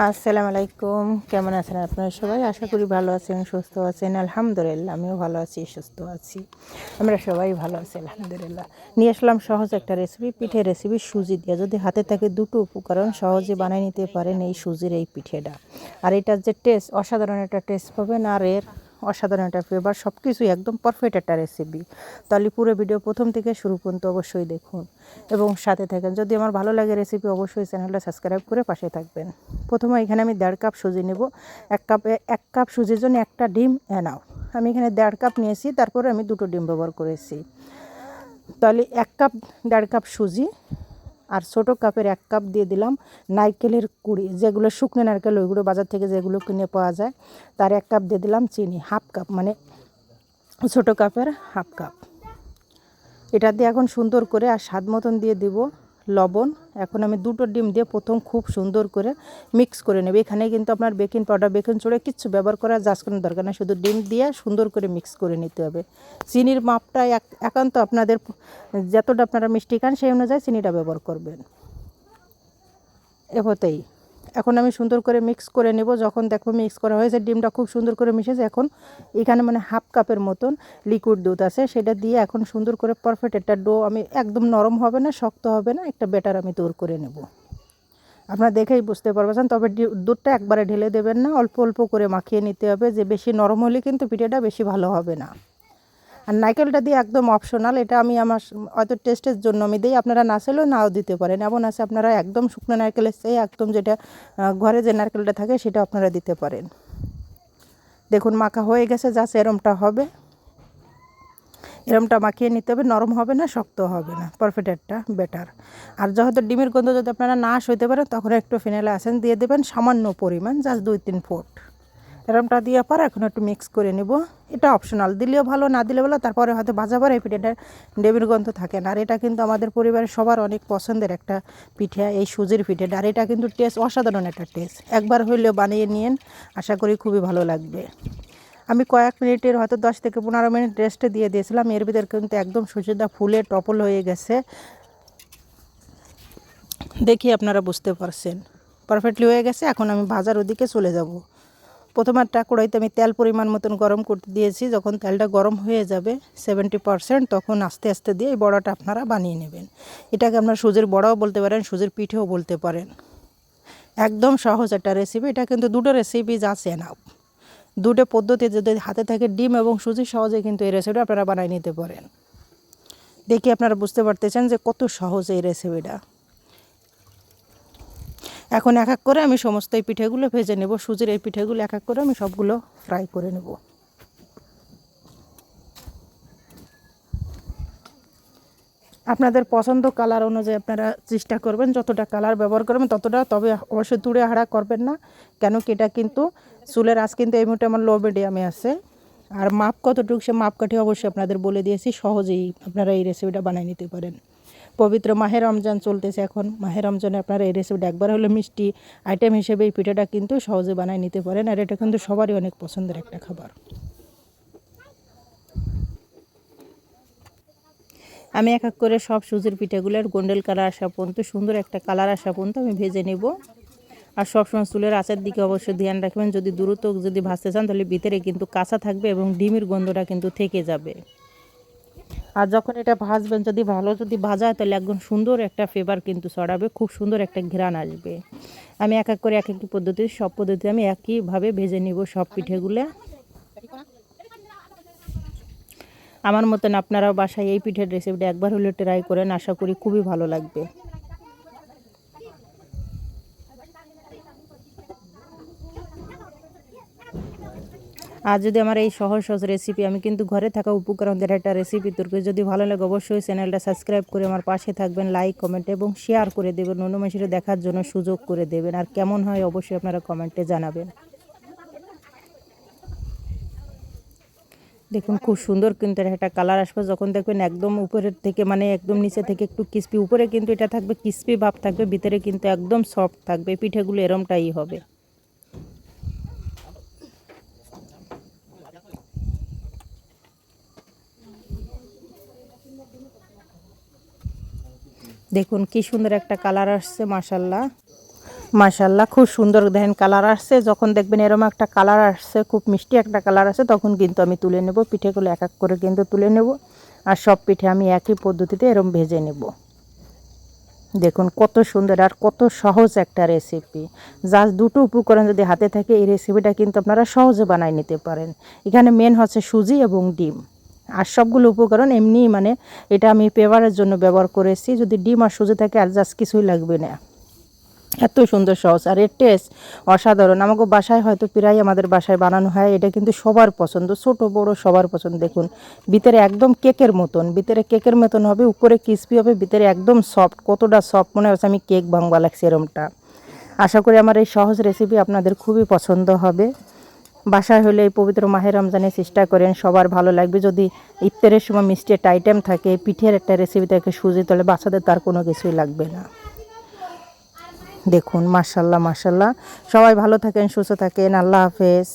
আসসালামু আলাইকুম। কেমন আছেন আপনারা সবাই? আশা করি ভালো আছেন, সুস্থ আছেন। আলহামদুলিল্লাহ, আমিও ভালো আছি, সুস্থ আছি। আমরা সবাই ভালো আছি, আলহামদুলিল্লাহ। নিয়ে আসলাম সহজ একটা রেসিপি পিঠের রেসিপি সুজি দিয়ে। যদি হাতে থাকে দুটো উপকরণ, সহজে বানিয়ে নিতে পারেন এই সুজির এই পিঠেটা। আর এটার যে টেস্ট অসাধারণ একটা টেস্ট পাবেন। আর এর অসাধারণ একটা ফ্লেভার সব কিছুই একদম পারফেক্ট একটা রেসিপি তাহলে পুরো ভিডিও প্রথম থেকে শুরু পর্যন্ত অবশ্যই দেখুন। এবং সাথে থাকেন, যদি আমার ভালো লাগে রেসিপি অবশ্যই চ্যানেলটা সাবস্ক্রাইব করে পাশে থাকবেন। প্রথমে এখানে আমি দেড় কাপ সুজি নেব, এক কাপে এক কাপ সুজির জন্য একটা ডিম এনাও। আমি এখানে দেড় কাপ নিয়েছি, তারপরে আমি দুটো ডিম ব্যবহার করেছি। তাহলে এক কাপ দেড় কাপ সুজি আর ছোটো কাপের এক কাপ দিয়ে দিলাম। নারকেলের কুড়ি, যেগুলো শুকনো নারকেল, ওইগুলো বাজার থেকে যেগুলো কিনে পাওয়া যায়, তার এক কাপ দিয়ে দিলাম চিনি, হাফ কাপ মানে ছোটো কাপের হাফ কাপ। এটা দিয়ে এখন সুন্দর করে আর স্বাদ মতন দিয়ে দিব। লবণ। এখন আমি দুটো ডিম দিয়ে প্রথম খুব সুন্দর করে মিক্স করে নেব। এখানে কিন্তু আপনার বেকিং পাউডার বেকিং চোড়া কিছু ব্যবহার করার যাস কোনো দরকার না শুধু ডিম দিয়ে সুন্দর করে মিক্স করে নিতে হবে। চিনির মাপটা এক একান্ত আপনাদের যতটা আপনারা মিষ্টি খান সেই অনুযায়ী চিনিটা ব্যবহার করবেন। এভাবেই এখন আমি সুন্দর করে মিক্স করে নেব। যখন দেখো মিক্স করা হয়েছে, ডিমটা খুব সুন্দর করে মিশেছে। এখন এখানে মানে হাফ কাপের মতন লিকুইড দুধ আছে। সেটা দিয়ে এখন সুন্দর করে পারফেক্ট একটা ডো আমি একদম নরম হবে না, শক্ত হবে না, একটা ব্যাটার আমি তৈরি করে নেব। আপনারা দেখেই বুঝতে পারবেন, তবে দুধটা একবারে ঢেলে দেবেন না। অল্প অল্প করে মাখিয়ে নিতে হবে। যে বেশি নরম হলে কিন্তু পিঠেটা বেশি ভালো হবে না। আর নারকেলটা দিয়ে একদম অপশনাল এটা আমি আমার হয়তো টেস্টের জন্য আমি দিই, আপনারা না নাও দিতে পারেন। এমন আছে, আপনারা একদম শুকনো নারকেলের চেয়ে একদম যেটা ঘরে যে নারকেলটা থাকে সেটা আপনারা দিতে পারেন। দেখুন, মাখা হয়ে গেছে, জাস্ট এরমটা হবে। এরমটা মাখিয়ে নিতে হবে, নরম হবে না, শক্ত হবে না পারফেক্ট একটা বেটার আর যেহেতু ডিমের গন্ধ যদি আপনারা না সইতে পারেন, তখন একটু ফিনাইল আসেন দিয়ে দেবেন, সামান্য পরিমাণ, জাস্ট দুই তিন ফুট। এরমটা দিয়ে পর এখন একটু মিক্স করে নেব। এটা অপশনাল দিলেও ভালো, না দিলে ভালো, তারপরে হয়তো ভাজা পরে এই পিঠেটা ডেবির গন্ধ থাকে না। আর এটা কিন্তু আমাদের পরিবারের সবার অনেক পছন্দের একটা পিঠে, এই সুজির পিঠে আর এটা কিন্তু টেস্ট, অসাধারণ একটা টেস্ট। একবার হইলেও বানিয়ে নিন আশা করি খুবই ভালো লাগবে। আমি কয়েক মিনিটের, হয়তো দশ থেকে পনেরো মিনিট রেস্টে দিয়ে দিয়েছিলাম। এর ভিতরে কিন্তু একদম সুজিটা ফুলে টপল হয়ে গেছে। দেখি আপনারা বুঝতে পারছেন। পারফেক্টলি হয়ে গেছে, এখন আমি ভাজার ওদিকে চলে যাব। প্রথমারটা কড়াইতে আমি তেল পরিমাণ মতন গরম করতে দিয়েছি। যখন তেলটা গরম হয়ে যাবে সেভেন্টি পারসেন্ট তখন আস্তে আস্তে দিয়ে এই বড়াটা আপনারা বানিয়ে নেবেন। এটাকে আপনার সুজির বড়াও বলতে পারেন, সুজির পিঠেও বলতে পারেন। একদম সহজ একটা রেসিপি এটা কিন্তু দুটো রেসিপি আছে না দুটো পদ্ধতি যদি হাতে থাকে, ডিম এবং সুজি সহজে কিন্তু এই রেসিপিটা আপনারা বানিয়ে নিতে পারেন। দেখি আপনারা বুঝতে পারতেছেন যে কত সহজ এই রেসিপিটা এখন এক এক করে আমি সমস্ত এই পিঠেগুলো ভেজে নেব, সুজির এই পিঠেগুলো এক এক করে আমি সবগুলো ফ্রাই করে নেব। আপনাদের পছন্দ কালার অনুযায়ী আপনারা চেষ্টা করবেন, যতটা কালার ব্যবহার করবেন ততটা, তবে অবশ্যই দূরে হাড়া করবেন না, কেন কি এটা কিন্তু চুলের আজ কিন্তু এই মুহূর্তে আমার লো মিডিয়ামে আছে। আর মাপ কতটুকু সে মাপকাঠি অবশ্যই আপনাদের বলে দিয়েছি, সহজেই আপনারা এই রেসিপিটা বানিয়ে নিতে পারেন। পবিত্র মাহে রমজান চলতেছে এখন। মাহে রমজানে আপনারা এই রেসিপিটা একবার হলে মিষ্টি আইটেম হিসেবে এই পিঠাটা কিন্তু সহজে বানিয়ে নিতে পারেন। আর এটা কিন্তু সবারই অনেক পছন্দের একটা খাবার। আমি এক এক করে সব সুজির পিঠাগুলোর গোন্ডেল কালার আসা পর্যন্ত, সুন্দর একটা কালার আসা পর্যন্ত আমি ভেজে নেব। আর সবসময় চুলের আচার দিকে অবশ্যই ধ্যান রাখবেন। যদি দ্রুত যদি ভাজতে চান তাহলে ভিতরে কিন্তু কাঁচা থাকবে এবং ডিমের গন্ধটা কিন্তু থেকে যাবে। আর যখন এটা ভাজবেন, যদি ভালো যদি ভাজায়, তাহলে একদম সুন্দর একটা ফেভার কিন্তু ছড়াবে, খুব সুন্দর একটা ঘেরান আসবে। আমি এক এক করে এক একটি পদ্ধতি, সব পদ্ধতি আমি একইভাবে ভেজে নিব সব পিঠেগুলো। আমার মতন আপনারাও বাসায় এই পিঠের রেসিপিটা একবার হলে ট্রাই করেন, আশা করি খুবই ভালো লাগবে। আর যদি আমার এই সহজ সহজ রেসিপি আমি কিন্তু ঘরে থাকা উপকরণদের একটা রেসিপি তোরকে যদি ভালো লাগে অবশ্যই চ্যানেলটা সাবস্ক্রাইব করে আমার পাশে থাকবেন লাইক কমেন্ট এবং শেয়ার করে দেবেন। অন্য মানুষের দেখার জন্য সুযোগ করে দেবেন। আর কেমন হয় অবশ্যই আপনারা কমেন্টে জানাবেন। দেখুন, খুব সুন্দর কিন্তু একটা কালার আসবে। যখন দেখবেন একদম উপরের থেকে মানে একদম নিচে থেকে একটু কিসপি উপরে কিন্তু এটা থাকবে কিসপি ভাব থাকবে, ভিতরে কিন্তু একদম সফট থাকবে, পিঠেগুলো এরমটাই হবে। দেখুন কি সুন্দর একটা কালার আসছে মাসাল্লাহ মাশাল্লাহ খুব সুন্দর দেখেন কালার আসছে। যখন দেখবেন এরকম একটা কালার আসছে, খুব মিষ্টি একটা কালার আসছে, তখন কিন্তু আমি তুলে নেব, পিঠেগুলো এক এক করে কিন্তু তুলে নেব। আর সব পিঠে আমি একই পদ্ধতিতে এরকম ভেজে নেব। দেখুন কত সুন্দর আর কত সহজ একটা রেসিপি জাস্ট দুটো উপকরণ যদি হাতে থাকে, এই রেসিপিটা কিন্তু আপনারা সহজে বানাই নিতে পারেন। এখানে মেন হচ্ছে সুজি এবং ডিম। আর সবগুলো উপকরণ এমনিই মানে এটা আমি পেপারের জন্য ব্যবহার করেছি। যদি ডিম আর সুজি থাকে আর জাস্ট কিছুই লাগবে না। এত সুন্দর সহজ। আর এর টেস্ট অসাধারণ। আমাকে বাসায় হয়তো প্রায় আমাদের বাসায় বানানো হয়, এটা কিন্তু সবার পছন্দ। ছোট, বড় সবার পছন্দ। দেখুন, ভিতরে একদম কেকের মতন। ভিতরে কেকের মতন হবে, উপরে ক্রিস্পি হবে, ভিতরে একদম সফট কতটা সফট মনে হচ্ছে আমি কেক ভাঙবা লাগছে এরমটা। আশা করি আমার এই সহজ রেসিপি আপনাদের খুবই পছন্দ হবে। বাসায় হলে এই পবিত্র মাহের রমজানে চেষ্টা করেন, সবার ভালো লাগবে। যদি ইফতারের সময় মিষ্টি একটা আইটেম থাকে, পিঠের একটা রেসিপি থাকে, সুজি তাহলে বাচ্চাদের তার কোনো কিছুই লাগবে না। দেখুন, মাশাল্লাহ মার্শাল্লাহ সবাই ভালো থাকেন, সুস্থ থাকেন। আল্লাহ হাফেজ।